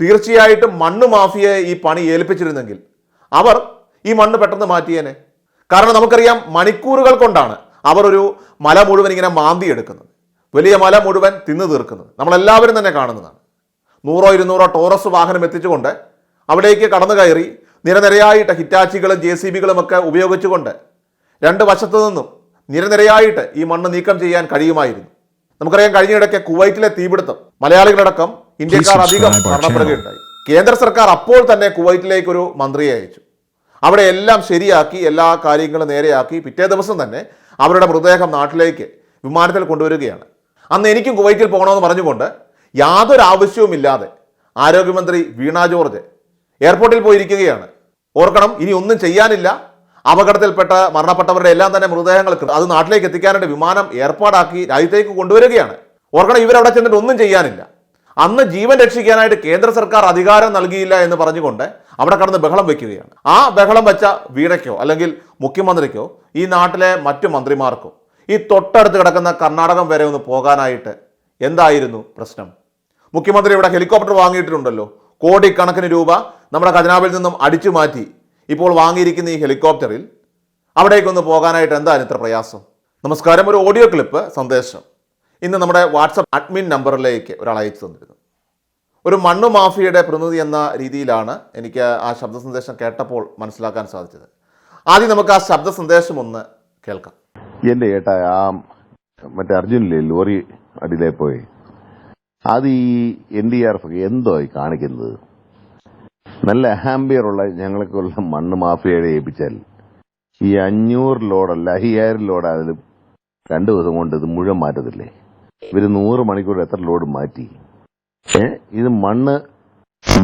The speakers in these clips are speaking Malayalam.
തീർച്ചയായിട്ടും മണ്ണ് മാഫിയയെ ഈ പണി ഏൽപ്പിച്ചിരുന്നെങ്കിൽ അവർ ഈ മണ്ണ് പെട്ടെന്ന് മാറ്റിയേനെ. കാരണം നമുക്കറിയാം മണിക്കൂറുകൾ കൊണ്ടാണ് അവർ ഒരു മല മുഴുവൻ ഇങ്ങനെ മാന്തി എടുക്കുന്നത് വലിയ മല മുഴുവൻ തിന്നു തീർക്കുന്നത്. നമ്മളെല്ലാവരും തന്നെ കാണുന്നതാണ്. നൂറോ ഇരുന്നൂറോ ടോറസ് വാഹനം എത്തിച്ചുകൊണ്ട് അവിടേക്ക് കടന്നു കയറി നിരനിരയായിട്ട് ഹിറ്റാച്ചികളും ജെ സി ബികളും ഒക്കെ ഉപയോഗിച്ചുകൊണ്ട് രണ്ട് വശത്തു നിന്നും നിരനിരയായിട്ട് ഈ മണ്ണ് നീക്കം ചെയ്യാൻ കഴിയുമായിരുന്നു. നമുക്കറിയാം കഴിഞ്ഞിടയ്ക്ക് കുവൈറ്റിലെ തീപിടുത്തം മലയാളികളടക്കം ഇന്ത്യക്കാർ അധികം മരണപ്പെടുകയുണ്ടായി കേന്ദ്ര സർക്കാർ അപ്പോൾ തന്നെ കുവൈറ്റിലേക്ക് ഒരു മന്ത്രിയെ അയച്ചു. അവിടെ എല്ലാം ശരിയാക്കി എല്ലാ കാര്യങ്ങളും നേരെയാക്കി പിറ്റേ ദിവസം തന്നെ അവരുടെ മൃതദേഹം നാട്ടിലേക്ക് വിമാനത്തിൽ കൊണ്ടുവരികയാണ്. അന്ന് എനിക്കും കുവൈറ്റിൽ പോകണമെന്ന് പറഞ്ഞുകൊണ്ട് യാതൊരു ആവശ്യവുമില്ലാതെ ആരോഗ്യമന്ത്രി വീണ ജോർജ് എയർപോർട്ടിൽ പോയിരിക്കുകയാണ്. ഓർക്കണം ഇനി ഒന്നും ചെയ്യാനില്ല. അപകടത്തിൽപ്പെട്ട മരണപ്പെട്ടവരുടെ എല്ലാം തന്നെ മൃതദേഹങ്ങൾ അത് നാട്ടിലേക്ക് എത്തിക്കാനായിട്ട് വിമാനം ഏർപ്പാടാക്കി രാജ്യത്തേക്ക് കൊണ്ടുവരികയാണ്. ഓർക്കണം ഇവരവിടെ ചെന്നിട്ട് ഒന്നും ചെയ്യാനില്ല. അന്ന് ജീവൻ രക്ഷിക്കാനായിട്ട് കേന്ദ്ര സർക്കാർ അധികാരം നൽകിയില്ല എന്ന് പറഞ്ഞുകൊണ്ട് അവിടെ കടന്ന് ബഹളം വയ്ക്കുകയാണ് ആ ബഹളം വെച്ച വീണയ്ക്കോ അല്ലെങ്കിൽ മുഖ്യമന്ത്രിക്കോ ഈ നാട്ടിലെ മറ്റു മന്ത്രിമാർക്കോ ഈ തൊട്ടടുത്ത് കിടക്കുന്ന കർണാടകം വരെ ഒന്ന് പോകാനായിട്ട് എന്തായിരുന്നു പ്രശ്നം? മുഖ്യമന്ത്രി ഇവിടെ ഹെലികോപ്റ്റർ വാങ്ങിയിട്ടുണ്ടല്ലോ. കോടിക്കണക്കിന് രൂപ നമ്മുടെ ഖജനാവിൽ നിന്നും അടിച്ചു മാറ്റി ഇപ്പോൾ വാങ്ങിയിരിക്കുന്ന ഈ ഹെലികോപ്റ്ററിൽ അവിടേക്കൊന്ന് പോകാനായിട്ട് എന്താണ് ഇത്ര പ്രയാസം? നമസ്കാരം ഒരു ഓഡിയോ ക്ലിപ്പ് സന്ദേശം. ഇന്ന് നമ്മുടെ വാട്സപ്പ് അഡ്മിൻ നമ്പറിലേക്ക് ഒരാൾ അയച്ചു തന്നിരുന്നു. ഒരു മണ്ണു മാഫിയയുടെ പ്രതിനിധി എന്ന രീതിയിലാണ് എനിക്ക് ആ ശബ്ദ സന്ദേശം കേട്ടപ്പോൾ മനസ്സിലാക്കാൻ സാധിച്ചത്. ആദ്യം നമുക്ക് ആ ശബ്ദ സന്ദേശം ഒന്ന് കേൾക്കാം. എന്റെ ഏട്ടാ ആ മറ്റേ അർജുനില്ലേ ലോറി അടിയിലേ പോയി. അത് ഈ എൻ ഡി ആർ എഫ് എന്തോ കാണിക്കുന്നത്? നല്ല അഹാംബിയറുള്ള ഞങ്ങൾക്കുള്ള മണ്ണ് മാഫിയയുടെ ഏൽപ്പിച്ചാൽ ഈ അഞ്ഞൂറ് ലോഡല്ല അയ്യായിരം ലോഡായാലും രണ്ടു ദിവസം കൊണ്ട് ഇത് മുഴുവൻ മാറ്റത്തില്ലേ? ഇവർ നൂറ് മണിക്കൂർ എത്ര ലോഡ് മാറ്റി? ഏ? ഇത് മണ്ണ്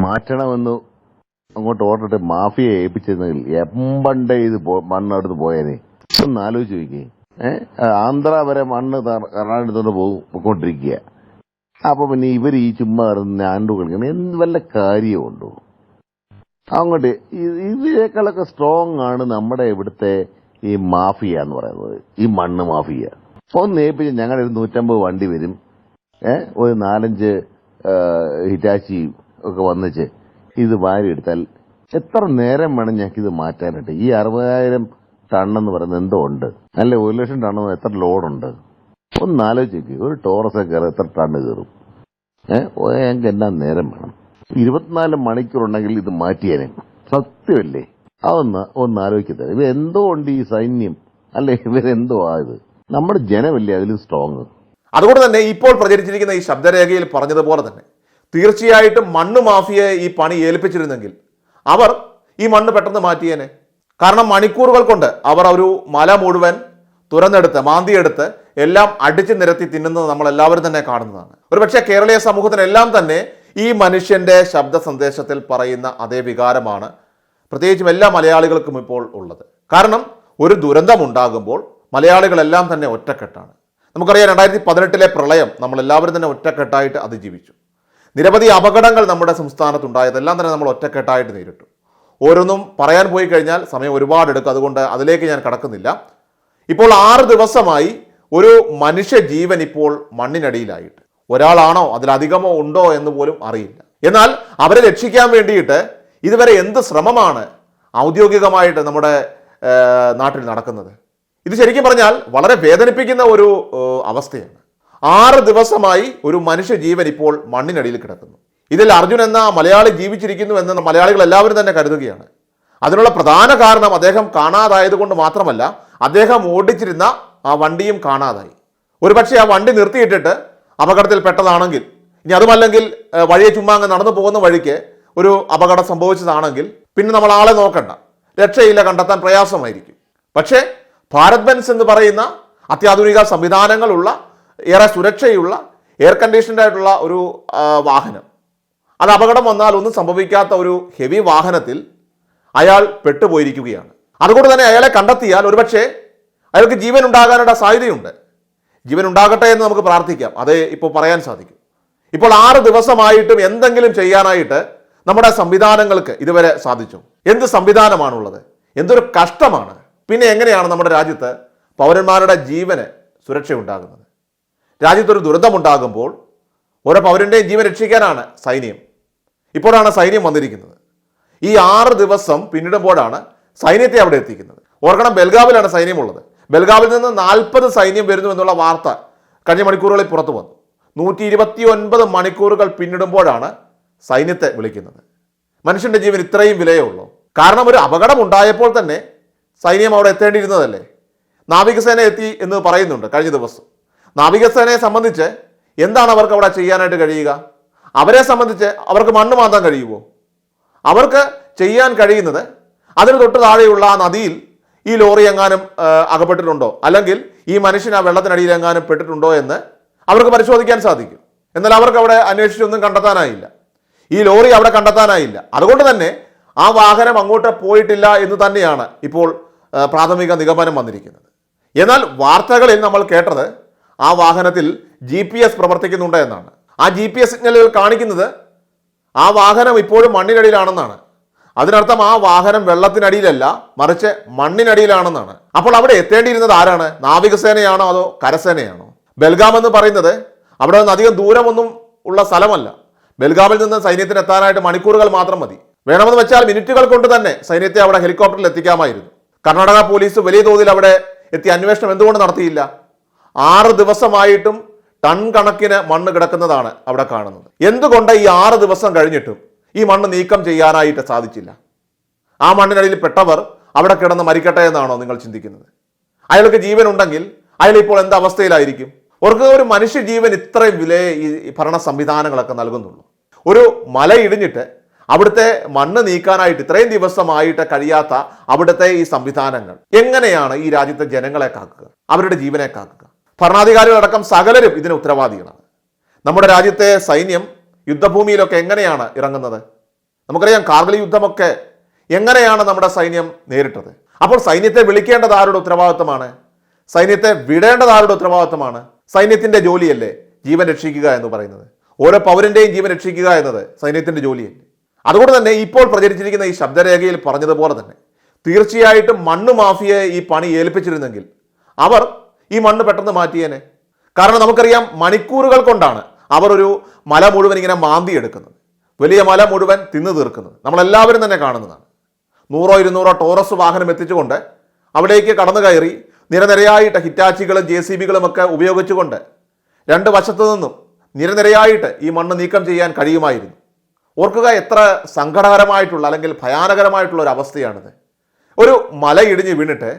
മാറ്റണമെന്ന് അങ്ങോട്ട് ഓർഡറിട്ട് മാഫിയെ ഏൽപ്പിച്ചിരുന്നെങ്കിൽ എമ്പണ്ടേ ഇത് മണ്ണടുത്ത് പോയേനെ. ഒന്ന് ആലോചിച്ച് നോക്കിയേ. ഏഹ് ആന്ധ്ര വരെ മണ്ണ് കർണാടകത്തോട്ട് പോകും പോയിക്കൊണ്ടിരിക്കുക അപ്പൊ പിന്നെ ഇവർ ഈ ചുമ്മാ ആണ്ടു കളിക്കണം. എന്ത് വല്ല കാര്യമുണ്ടോ? അങ്ങോട്ട് ഇതിനേക്കാളൊക്കെ സ്ട്രോങ് ആണ് നമ്മുടെ ഇവിടുത്തെ ഈ മാഫിയ എന്ന് പറയുന്നത്. ഈ മണ്ണ് മാഫിയ. ഒന്ന് ഏൽപ്പിച്ച് ഞങ്ങളുടെ ഒരു നൂറ്റമ്പത് വണ്ടി വരും. ഏഹ് ഒരു നാലഞ്ച് ഹിറ്റാച്ചി ഒക്കെ വന്നിച്ച് ഇത് വാരി എടുത്താൽ എത്ര നേരം വേണം ഞങ്ങൾക്ക് ഇത് മാറ്റാനായിട്ട്? ഈ അറുപതിനായിരം ടണ്ണെന്ന് പറയുന്നത് എന്തോ ഉണ്ട്. അല്ലെ ഒരു ലക്ഷം ടണ്ണെന്ന് എത്ര ലോഡുണ്ട്? ഒന്ന് ആലോചിക്ക്. ഒരു ടോറസ് കയറി എത്ര ടണ്ണ് കയറും? ഏഹ് ഞങ്ങൾക്ക് എന്നാ നേരം വേണം? ഇരുപത്തിനാല് മണിക്കൂർ ഉണ്ടെങ്കിൽ ഇത് മാറ്റിയേനെ. സത്യമല്ലേ? അതൊന്ന് ഒന്ന് ആലോചിക്കട്ടെ. ഇവ എന്തോ ഉണ്ട് ഈ സൈന്യം? അല്ലെ ഇവരെന്തോ ആയത് നമ്മുടെ ജനമല്ലേ അതിലും സ്ട്രോങ് അതുകൊണ്ട് തന്നെ ഇപ്പോൾ പ്രചരിച്ചിരിക്കുന്ന ഈ ശബ്ദരേഖയിൽ പറഞ്ഞതുപോലെ തന്നെ തീർച്ചയായിട്ടും മണ്ണ് മാഫിയയെ ഈ പണി ഏൽപ്പിച്ചിരുന്നെങ്കിൽ അവർ ഈ മണ്ണ് പെട്ടെന്ന് മാറ്റിയേനെ. കാരണം മണിക്കൂറുകൾ കൊണ്ട് അവർ ഒരു മല മുഴുവൻ തുരന്നെടുത്ത് മാന്തിയെടുത്ത് എല്ലാം അടിച്ചു നിരത്തി തിന്നുന്നത് നമ്മൾ എല്ലാവരും തന്നെ കാണുന്നതാണ്. ഒരുപക്ഷെ കേരളീയ സമൂഹത്തിനെല്ലാം തന്നെ ഈ മനുഷ്യന്റെ ശബ്ദ സന്ദേശത്തിൽ പറയുന്ന അതേ വികാരമാണ് പ്രത്യേകിച്ചും എല്ലാ മലയാളികൾക്കും ഇപ്പോൾ ഉള്ളത്. കാരണം ഒരു ദുരന്തമുണ്ടാകുമ്പോൾ മലയാളികളെല്ലാം തന്നെ ഒറ്റക്കെട്ടാണ്. നമുക്കറിയാം രണ്ടായിരത്തി പതിനെട്ടിലെ പ്രളയം നമ്മളെല്ലാവരും തന്നെ ഒറ്റക്കെട്ടായിട്ട് അതിജീവിച്ചു. നിരവധി അപകടങ്ങൾ നമ്മുടെ സംസ്ഥാനത്തുണ്ടായതെല്ലാം തന്നെ നമ്മൾ ഒറ്റക്കെട്ടായിട്ട് നേരിട്ടു. ഓരോന്നും പറയാൻ പോയി കഴിഞ്ഞാൽ സമയം ഒരുപാട് എടുക്കും. അതുകൊണ്ട് അതിലേക്ക് ഞാൻ കടക്കുന്നില്ല. ഇപ്പോൾ ആറ് ദിവസമായി ഒരു മനുഷ്യ ജീവൻ ഇപ്പോൾ മണ്ണിനടിയിലായിട്ട്. ഒരാളാണോ അതിലധികമോ ഉണ്ടോ എന്ന് പോലും അറിയില്ല. എന്നാൽ അവരെ രക്ഷിക്കാൻ വേണ്ടിയിട്ട് ഇതുവരെ എന്ത് ശ്രമമാണ് ഔദ്യോഗികമായിട്ട് നമ്മുടെ നാട്ടിൽ നടക്കുന്നത്? ഇത് ശരിക്കും പറഞ്ഞാൽ വളരെ വേദനിപ്പിക്കുന്ന ഒരു അവസ്ഥയാണ്. ആറ് ദിവസമായി ഒരു മനുഷ്യ ജീവൻ ഇപ്പോൾ മണ്ണിനടിയിൽ കിടക്കുന്നു. ഇതിൽ അർജുൻ എന്ന മലയാളി ജീവിച്ചിരിക്കുന്നു എന്ന് മലയാളികൾ എല്ലാവരും തന്നെ കരുതുകയാണ്. അതിനുള്ള പ്രധാന കാരണം അദ്ദേഹം കാണാതായതുകൊണ്ട് മാത്രമല്ല അദ്ദേഹം ഓടിച്ചിരുന്ന ആ വണ്ടിയും കാണാതായി. ഒരുപക്ഷെ ആ വണ്ടി നിർത്തിയിട്ടിട്ട് അപകടത്തിൽ പെട്ടതാണെങ്കിൽ ഇനി അതുമല്ലെങ്കിൽ വഴിയെ ചുമ്മാ അങ്ങ് നടന്നു പോകുന്ന വഴിക്ക് ഒരു അപകടം സംഭവിച്ചതാണെങ്കിൽ പിന്നെ നമ്മൾ ആളെ നോക്കണ്ട. രക്ഷയില്ല കണ്ടെത്താൻ പ്രയാസമായിരിക്കും. പക്ഷേ ഭാരത് ബെൻസ് എന്ന് പറയുന്ന അത്യാധുനിക സംവിധാനങ്ങളുള്ള ഏറെ സുരക്ഷയുള്ള എയർ കണ്ടീഷൻഡ് ആയിട്ടുള്ള ഒരു വാഹനം. അത് അപകടം വന്നാൽ ഒന്നും സംഭവിക്കാത്ത ഒരു ഹെവി വാഹനത്തിൽ അയാൾ പെട്ടുപോയിരിക്കുകയാണ്. അതുകൊണ്ട് തന്നെ അയാളെ കണ്ടെത്തിയാൽ ഒരുപക്ഷെ അയാൾക്ക് ജീവൻ ഉണ്ടാകാനുള്ള സാധ്യതയുണ്ട്. ജീവൻ ഉണ്ടാകട്ടെ എന്ന് നമുക്ക് പ്രാർത്ഥിക്കാം. അതേ ഇപ്പോൾ പറയാൻ സാധിക്കും. ഇപ്പോൾ ആറ് ദിവസമായിട്ടും എന്തെങ്കിലും ചെയ്യാനായിട്ട് നമ്മുടെ സംവിധാനങ്ങൾക്ക് ഇതുവരെ സാധിച്ചു. എന്ത് സംവിധാനമാണുള്ളത്? എന്തൊരു കഷ്ടമാണ്? പിന്നെ എങ്ങനെയാണ് നമ്മുടെ രാജ്യത്ത് പൗരന്മാരുടെ ജീവന് സുരക്ഷ ഉണ്ടാകുന്നത് രാജ്യത്തൊരു ദുരന്തമുണ്ടാകുമ്പോൾ ഓരോ പൗരന്റെയും ജീവൻ രക്ഷിക്കാനാണ് സൈന്യം. ഇപ്പോഴാണ് സൈന്യം വന്നിരിക്കുന്നത്. ഈ ആറ് ദിവസം പിന്നിടുമ്പോഴാണ് സൈന്യത്തെ അവിടെ എത്തിക്കുന്നത്. ഓർക്കണം ബൽഗാവിലാണ് സൈന്യമുള്ളത്. ബെൽഗാവിൽ നിന്ന് നാൽപ്പത് സൈന്യം വരുന്നു എന്നുള്ള വാർത്ത കഴിഞ്ഞ മണിക്കൂറുകളിൽ പുറത്തു വന്നു. നൂറ്റി ഇരുപത്തി ഒൻപത് മണിക്കൂറുകൾ പിന്നിടുമ്പോഴാണ് സൈന്യത്തെ വിളിക്കുന്നത്. മനുഷ്യന്റെ ജീവൻ ഇത്രയും വിലയേ ഉള്ളൂ. കാരണം ഒരു അപകടം ഉണ്ടായപ്പോൾ തന്നെ സൈന്യം അവിടെ എത്തേണ്ടിയിരുന്നതല്ലേ? നാവികസേന എത്തി എന്ന് പറയുന്നുണ്ട് കഴിഞ്ഞ ദിവസം. നാവികസേനയെ സംബന്ധിച്ച് എന്താണ് അവർക്ക് അവിടെ ചെയ്യാനായിട്ട് കഴിയുക? അവരെ സംബന്ധിച്ച് അവർക്ക് മണ്ണ് മാന്താൻ കഴിയുമോ? അവർക്ക് ചെയ്യാൻ കഴിയുന്നത് അതിന് തൊട്ട് താഴെയുള്ള ആ നദിയിൽ ഈ ലോറി എങ്ങാനും അകപ്പെട്ടിട്ടുണ്ടോ? അല്ലെങ്കിൽ ഈ മനുഷ്യൻ ആ വെള്ളത്തിനടിയിൽ എങ്ങാനും പെട്ടിട്ടുണ്ടോ എന്ന് അവർക്ക് പരിശോധിക്കാൻ സാധിക്കും. എന്നാൽ അവർക്ക് അവിടെ അന്വേഷിച്ചൊന്നും കണ്ടെത്താനായില്ല. ഈ ലോറി അവിടെ കണ്ടെത്താനായില്ല. അതുകൊണ്ട് തന്നെ ആ വാഹനം അങ്ങോട്ട് പോയിട്ടില്ല എന്ന് തന്നെയാണ് ഇപ്പോൾ പ്രാഥമിക നിഗമനം വന്നിരിക്കുന്നത്. എന്നാൽ വാർത്തകളിൽ നമ്മൾ കേട്ടത് ആ വാഹനത്തിൽ ജി പി എസ് പ്രവർത്തിക്കുന്നുണ്ട് എന്നാണ്. ആ ജി പി എസ് സിഗ്നലുകൾ കാണിക്കുന്നത് ആ വാഹനം ഇപ്പോഴും മണ്ണിനടിയിലാണെന്നാണ്. അതിനർത്ഥം ആ വാഹനം വെള്ളത്തിനടിയിലല്ല മറിച്ച് മണ്ണിനടിയിലാണെന്നാണ്. അപ്പോൾ അവിടെ എത്തേണ്ടിയിരുന്നത് ആരാണ്? നാവികസേനയാണോ അതോ കരസേനയാണോ? ബൽഗാം എന്ന് പറയുന്നത് അവിടെ നിന്ന് അധികം ദൂരമൊന്നും ഉള്ള സ്ഥലമല്ല. ബൽഗാമിൽ നിന്ന് സൈന്യത്തിന് എത്താനായിട്ട് മണിക്കൂറുകൾ മാത്രം മതി. വേണമെന്ന് വെച്ചാൽ മിനിറ്റുകൾ കൊണ്ട് തന്നെ സൈന്യത്തെ അവിടെ ഹെലികോപ്റ്ററിൽ എത്തിക്കാമായിരുന്നു. കർണാടക പോലീസ് വലിയ തോതിൽ അവിടെ എത്തി അന്വേഷണം എന്തുകൊണ്ട് നടത്തിയില്ല? ആറ് ദിവസമായിട്ടും ടൺ കണക്കിന് മണ്ണ് കിടക്കുന്നതാണ് അവിടെ കാണുന്നത്. എന്തുകൊണ്ട് ഈ ആറ് ദിവസം കഴിഞ്ഞിട്ടും ഈ മണ്ണ് നീക്കം ചെയ്യാനായിട്ട് സാധിച്ചില്ല? ആ മണ്ണിനടിയിൽ പെട്ടവർ അവിടെ കിടന്ന് മരിക്കട്ടെ എന്നാണോ നിങ്ങൾ ചിന്തിക്കുന്നത്? അയാൾക്ക് ജീവൻ ഉണ്ടെങ്കിൽ അയാൾ ഇപ്പോൾ എന്ത് അവസ്ഥയിലായിരിക്കും? അവർക്ക് ഒരു മനുഷ്യ ജീവൻ ഇത്രയും വിലയെ ഈ ഭരണ സംവിധാനങ്ങളൊക്കെ നൽകുന്നുള്ളൂ. ഒരു മല ഇടിഞ്ഞിട്ട് അവിടുത്തെ മണ്ണ് നീക്കാനായിട്ട് ഇത്രയും ദിവസമായിട്ട് കഴിയാത്ത അവിടുത്തെ ഈ സംവിധാനങ്ങൾ. എങ്ങനെയാണ് ഈ രാജ്യത്തെ ജനങ്ങളെ കാക്കുക? അവരുടെ ജീവനെ കാക്കുക? ഭരണാധികാരികളടക്കം സകലരും ഇതിന് ഉത്തരവാദികളാണ്. നമ്മുടെ രാജ്യത്തെ സൈന്യം യുദ്ധഭൂമിയിലൊക്കെ എങ്ങനെയാണ് ഇറങ്ങുന്നത്? നമുക്കറിയാം കാർഗിൽ യുദ്ധമൊക്കെ എങ്ങനെയാണ് നമ്മുടെ സൈന്യം നേരിട്ടത്? അപ്പോൾ സൈന്യത്തെ വിളിക്കേണ്ടത് ആരുടെ ഉത്തരവാദിത്തമാണ് സൈന്യത്തെ വിടേണ്ടത് ആരുടെ ഉത്തരവാദിത്തമാണ് സൈന്യത്തിന്റെ ജോലിയല്ലേ ജീവൻ രക്ഷിക്കുക എന്ന് പറയുന്നത്? ഓരോ പൗരന്റെയും ജീവൻ രക്ഷിക്കുക എന്നത് സൈന്യത്തിന്റെ ജോലിയല്ലേ? അതുകൊണ്ട് തന്നെ ഇപ്പോൾ പ്രചരിച്ചിരിക്കുന്ന ഈ ശബ്ദരേഖയിൽ പറഞ്ഞതുപോലെ തന്നെ തീർച്ചയായിട്ടും മണ്ണ് മാഫിയയെ ഈ പണി ഏൽപ്പിച്ചിരുന്നെങ്കിൽ അവർ ഈ മണ്ണ് പെട്ടെന്ന് മാറ്റിയേനെ. കാരണം നമുക്കറിയാം മണിക്കൂറുകൾ കൊണ്ടാണ് അവർ ഒരു മല മുഴുവൻ ഇങ്ങനെ മാന്തി എടുക്കുന്നത് വലിയ മല മുഴുവൻ തിന്നു തീർക്കുന്നത്. നമ്മളെല്ലാവരും തന്നെ കാണുന്നതാണ്. നൂറോ ഇരുന്നൂറോ ടോറസ് വാഹനം എത്തിച്ചുകൊണ്ട് അവിടേക്ക് കടന്നു കയറി നിരനിരയായിട്ട് ഹിറ്റാച്ചികളും ജെ സി ബികളും ഒക്കെ ഉപയോഗിച്ചുകൊണ്ട് രണ്ട് വശത്തു നിന്നും നിരനിരയായിട്ട് ഈ മണ്ണ് നീക്കം ചെയ്യാൻ കഴിയുമായിരുന്നു. ഓർക്കുക എത്ര സങ്കടകരമായിട്ടുള്ള അല്ലെങ്കിൽ ഭയാനകരമായിട്ടുള്ള ഒരു അവസ്ഥയാണിത്. ഒരു മല ഇടിഞ്ഞ് വീണിട്ട്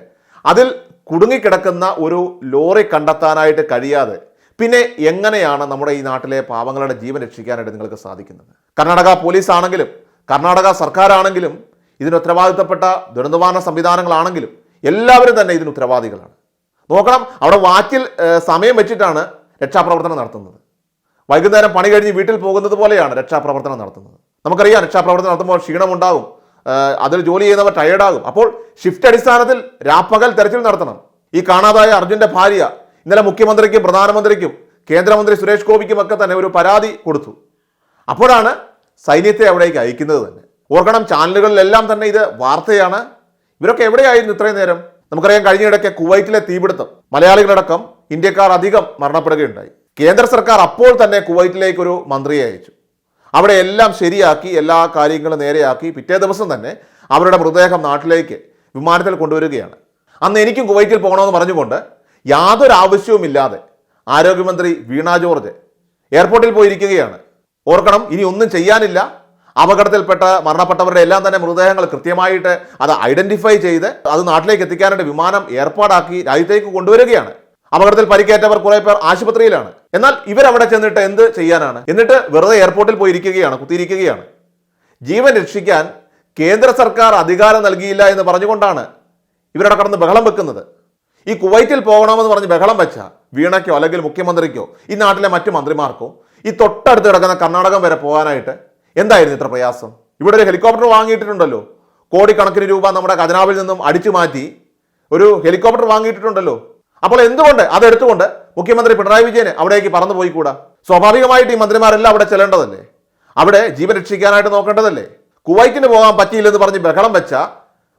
അതിൽ കുടുങ്ങിക്കിടക്കുന്ന ഒരു ലോറി കണ്ടെത്താനായിട്ട് കഴിയാതെ പിന്നെ എങ്ങനെയാണ് നമ്മുടെ ഈ നാട്ടിലെ പാവങ്ങളുടെ ജീവൻ രക്ഷിക്കാനായിട്ട് നിങ്ങൾക്ക് സാധിക്കുന്നത്? കർണാടക പോലീസ് ആണെങ്കിലും കർണാടക സർക്കാരാണെങ്കിലും ഇതിന് ഉത്തരവാദിത്തപ്പെട്ട ദുരന്തവാഹന സംവിധാനങ്ങളാണെങ്കിലും എല്ലാവരും തന്നെ ഇതിന് ഉത്തരവാദികളാണ്. നോക്കണം അവിടെ വാക്കിൽ സമയം വെച്ചിട്ടാണ് രക്ഷാപ്രവർത്തനം നടത്തുന്നത്. വൈകുന്നേരം പണി കഴിഞ്ഞ് വീട്ടിൽ പോകുന്നത് പോലെയാണ് രക്ഷാപ്രവർത്തനം നടത്തുന്നത്. നമുക്കറിയാം രക്ഷാപ്രവർത്തനം നടത്തുമ്പോൾ ക്ഷീണമുണ്ടാകും അതിൽ ജോലി ചെയ്യുന്നവർ ടയേർഡാകും അപ്പോൾ ഷിഫ്റ്റ് അടിസ്ഥാനത്തിൽ രാപ്പകൽ തെരച്ചിൽ നടത്തണം. ഈ കാണാതായ അർജുന്റെ ഭാര്യ ഇന്നലെ മുഖ്യമന്ത്രിക്കും പ്രധാനമന്ത്രിക്കും കേന്ദ്രമന്ത്രി സുരേഷ് ഗോപിക്കും ഒക്കെ തന്നെ ഒരു പരാതി കൊടുത്തു. അപ്പോഴാണ് സൈന്യത്തെ അവിടേക്ക് അയക്കുന്നത് തന്നെ. ഓർക്കണം ചാനലുകളിലെല്ലാം തന്നെ ഇത് വാർത്തയാണ്. ഇവരൊക്കെ എവിടെയായിരുന്നു ഇത്രയും നേരം? നമുക്കറിയാം കഴിഞ്ഞിടയ്ക്ക് കുവൈറ്റിലെ തീപിടുത്തം. മലയാളികളടക്കം ഇന്ത്യക്കാർ അധികം മരണപ്പെടുകയുണ്ടായി. കേന്ദ്ര സർക്കാർ അപ്പോൾ തന്നെ കുവൈറ്റിലേക്ക് ഒരു മന്ത്രിയെ അയച്ചു. അവിടെ എല്ലാം ശരിയാക്കി എല്ലാ കാര്യങ്ങളും നേരെയാക്കി പിറ്റേ ദിവസം തന്നെ അവരുടെ മൃതദേഹം നാട്ടിലേക്ക് വിമാനത്തിൽ കൊണ്ടുവരികയാണ്. അന്ന് എനിക്കും കുവൈറ്റിൽ പോകണമെന്ന് പറഞ്ഞുകൊണ്ട് യാതൊരു ആവശ്യവുമില്ലാതെ ആരോഗ്യമന്ത്രി വീണ ജോർജ് എയർപോർട്ടിൽ പോയിരിക്കുകയാണ്. ഓർക്കണം ഇനി ഒന്നും ചെയ്യാനില്ല. അപകടത്തിൽപ്പെട്ട മരണപ്പെട്ടവരുടെ എല്ലാം തന്നെ മൃതദേഹങ്ങൾ കൃത്യമായിട്ട് അത് ഐഡന്റിഫൈ ചെയ്ത് അത് നാട്ടിലേക്ക് എത്തിക്കാനായിട്ട് വിമാനം ഏർപ്പാടാക്കി രാജ്യത്തേക്ക് കൊണ്ടുവരികയാണ്. അപകടത്തിൽ പരിക്കേറ്റവർ കുറേ പേർ ആശുപത്രിയിലാണ്. എന്നാൽ ഇവരവിടെ ചെന്നിട്ട് എന്ത് ചെയ്യാനാണ്? എന്നിട്ട് വെറുതെ എയർപോർട്ടിൽ പോയി ഇരിക്കുകയാണ് കുത്തിയിരിക്കുകയാണ്. ജീവൻ രക്ഷിക്കാൻ കേന്ദ്ര സർക്കാർ അധികാരം നൽകിയില്ല എന്ന് പറഞ്ഞുകൊണ്ടാണ് ഇവരവിടെ കടന്ന് ബഹളം വെക്കുന്നത്. ഈ കുവൈറ്റിൽ പോകണമെന്ന് പറഞ്ഞ് ബഹളം വെച്ച വീണയ്ക്കോ അല്ലെങ്കിൽ മുഖ്യമന്ത്രിക്കോ ഈ നാട്ടിലെ മറ്റു മന്ത്രിമാർക്കോ ഈ തൊട്ടടുത്ത് കിടക്കുന്ന കർണാടകം വരെ പോകാനായിട്ട് എന്തായിരുന്നു ഇത്ര പ്രയാസം? ഇവിടെ ഒരു ഹെലികോപ്റ്റർ വാങ്ങിയിട്ടുണ്ടല്ലോ കോടിക്കണക്കിന് രൂപ നമ്മുടെ ഖജനാവിൽ നിന്നും അടിച്ചു മാറ്റി ഒരു ഹെലികോപ്റ്റർ വാങ്ങിയിട്ടുണ്ടല്ലോ. അപ്പോൾ എന്തുകൊണ്ട്? അതെടുത്തുകൊണ്ട് മുഖ്യമന്ത്രി പിണറായി വിജയന് അവിടേക്ക് പറന്നു പോയിക്കൂടാ? സ്വാഭാവികമായിട്ട് ഈ മന്ത്രിമാരെല്ലാം അവിടെ ചെല്ലേണ്ടതല്ലേ? അവിടെ ജീവൻ രക്ഷിക്കാനായിട്ട് നോക്കേണ്ടതല്ലേ? കുവൈറ്റിന് പോകാൻ പറ്റിയില്ലെന്ന് പറഞ്ഞ് ബഹളം വെച്ച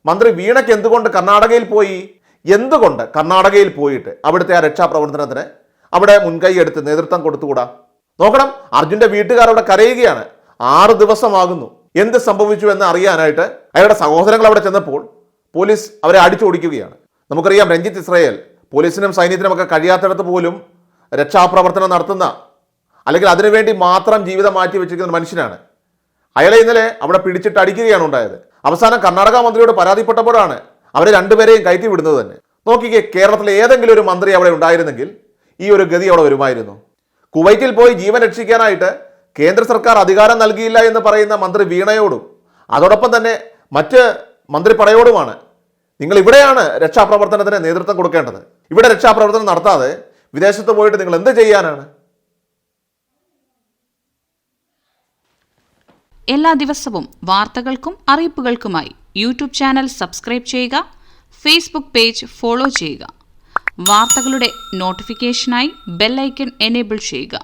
മന്ത്രി വീണയ്ക്ക് എന്തുകൊണ്ട് കർണാടകയിൽ പോയി? എന്തുകൊണ്ട് കർണാടകയിൽ പോയിട്ട് അവിടുത്തെ ആ രക്ഷാപ്രവർത്തനത്തിന് അവിടെ മുൻകൈ എടുത്ത് നേതൃത്വം കൊടുത്തുകൂടാ? നോക്കണം അർജുന്റെ വീട്ടുകാർ അവിടെ കരയുകയാണ്. ആറ് ദിവസമാകുന്നു. എന്ത് സംഭവിച്ചു എന്ന് അറിയാനായിട്ട് അയാളുടെ സഹോദരങ്ങൾ അവിടെ ചെന്നപ്പോൾ പോലീസ് അവരെ അടിച്ചോടിക്കുകയാണ്. നമുക്കറിയാം രഞ്ജിത്ത് ഇസ്രയേൽ പോലീസിനും സൈന്യത്തിനും ഒക്കെ കഴിയാത്തിടത്ത് പോലും രക്ഷാപ്രവർത്തനം നടത്തുന്ന അല്ലെങ്കിൽ അതിനുവേണ്ടി മാത്രം ജീവിതം മാറ്റി വെച്ചിരിക്കുന്ന മനുഷ്യനാണ്. അയാളെ ഇന്നലെ അവിടെ പിടിച്ചിട്ട് അടിക്കുകയാണ് ഉണ്ടായത്. അവസാനം കർണാടക മന്ത്രിയോട് പരാതിപ്പെട്ടപ്പോഴാണ് അവരെ രണ്ടുപേരെയും കയറ്റി വിടുന്നത് തന്നെ. നോക്കിക്കേ കേരളത്തിലെ ഏതെങ്കിലും ഒരു മന്ത്രി അവിടെ ഉണ്ടായിരുന്നെങ്കിൽ ഈ ഒരു ഗതി അവിടെ വരുമായിരുന്നു. കുവൈറ്റിൽ പോയി ജീവൻ രക്ഷിക്കാനായിട്ട് കേന്ദ്ര സർക്കാർ അധികാരം നൽകിയില്ല എന്ന് പറയുന്ന മന്ത്രി വീണയോടും അതോടൊപ്പം തന്നെ മറ്റ് മന്ത്രിപ്പടയോടുമാണ് നിങ്ങൾ ഇവിടെയാണ് രക്ഷാപ്രവർത്തനത്തിന് നേതൃത്വം കൊടുക്കേണ്ടത്. ഇവിടെ രക്ഷാപ്രവർത്തനം നടത്താതെ വിദേശത്ത് പോയിട്ട് നിങ്ങൾ എന്ത് ചെയ്യാനാണ്? എല്ലാ ദിവസവും വാർത്തകൾക്കും അറിയിപ്പുകൾക്കുമായി യൂട്യൂബ് ചാനൽ സബ്സ്ക്രൈബ് ചെയ്യുക ഫേസ്ബുക്ക് പേജ് ഫോളോ ചെയ്യുക. വാർത്തകളുടെ നോട്ടിഫിക്കേഷനായി ബെല്ലൈക്കൺ എനേബിൾ ചെയ്യുക.